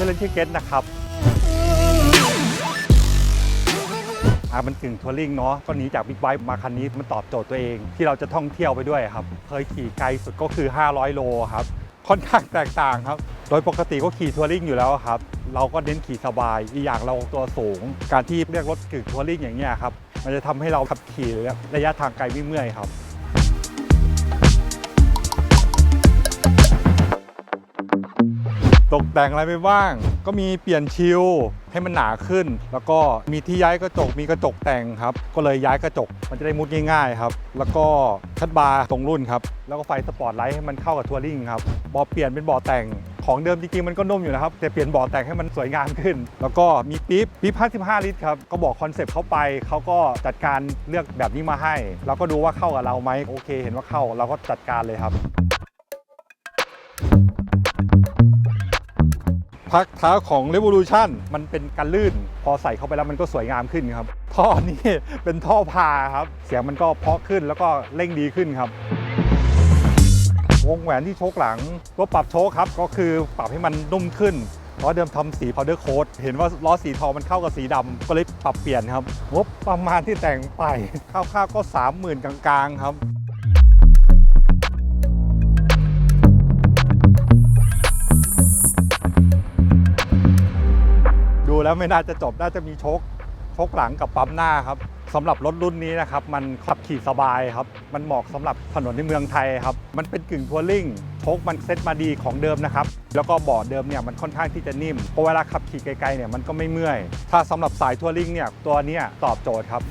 อร์เรนที่เกตนะครับอะมันกึ่งทัวริงเนาะก็หนีจากบิ๊กไบค์มาคันนี้มันตอบโจทย์ตัวเอง ที่เราจะท่องเที่ยวไปด้วยครับ เคยขี่ไกลสุดก็คือ 500 โลครับ ค่อนข้างแตกต่างครับ โดยปกติก็ขี่ทัวริงอยู่แล้วครับ เราก็เน้นขี่สบายอีกอย่างเราตัวสูง การที่เรียกรถกึ่งทัวริงอย่างเงี้ยครับมันจะทำให้เราขับขี่ระยะทางไกลไม่เมื่อยครับ ตกแต่งอะไรไปบ้าง ก็มีเปลี่ยนชิลให้มันหนาขึ้น แล้วก็มีที่ย้ายกระจกมีกระจกแต่งครับ ก็เลยย้ายกระจกมันจะได้มุดง่ายๆครับ แล้วก็คัดบาร์ตรงรุ่นครับ แล้วก็ไฟสปอร์ตไลท์ให้มันเข้ากับทัวริงครับบอเปลี่ยนเป็นบอแต่งของเดิมจริงๆมันก็นุ่มอยู่นะครับ แต่เปลี่ยนบอแต่งให้มันสวยงามขึ้น แล้วก็มีปี๊บปี๊บ 55 ลิตรครับ ก็บอกคอนเซปต์เข้าไป เขาก็จัดการเลือกแบบนี้มาให้ เราก็ดูว่าเข้ากับเราไหมโอเค เห็นว่าเข้าเราก็จัดการเลยครับ พักเท้าของ Revolution มันเป็นการลื่น พอใส่เข้าไปแล้วมันก็สวยงามขึ้นครับ ท่อนี่เป็นท่อพาครับ เสียงมันก็เพาะขึ้นแล้วก็เร่งดีขึ้นครับ วงแหวนที่โชคหลังตัวปรับโชคครับ ก็คือปรับให้มันนุ่มขึ้นเพราะเดิมทำสีพาวเดอร์โค้ดเห็นว่าล้อสีทองมันเข้ากับสีดำก็เลยปรับเปลี่ยนครับงบประมาณที่แต่งไปคร่าวๆก็ 30,000 กลางๆครับ แล้วไม่น่าจะจบน่าจะมีชกชกหลังกับปั๊มหน้าครับสำหรับรถรุ่นนี้นะครับมันขับขี่สบายครับมันเหมาะสำหรับถนนในเมืองไทยครับมันเป็นกึ่งทัวริงชกมันเซ็ตมาดีของเดิมนะครับแล้วก็เบาะเดิมเนี่ยมันค่อนข้างที่จะนิ่มพอเวลาขับขี่ไกลๆเนี่ยมันก็ไม่เมื่อย ถ้าสำหรับสายทัวริงเนี่ยตัวนี้ตอบโจทย์ครับ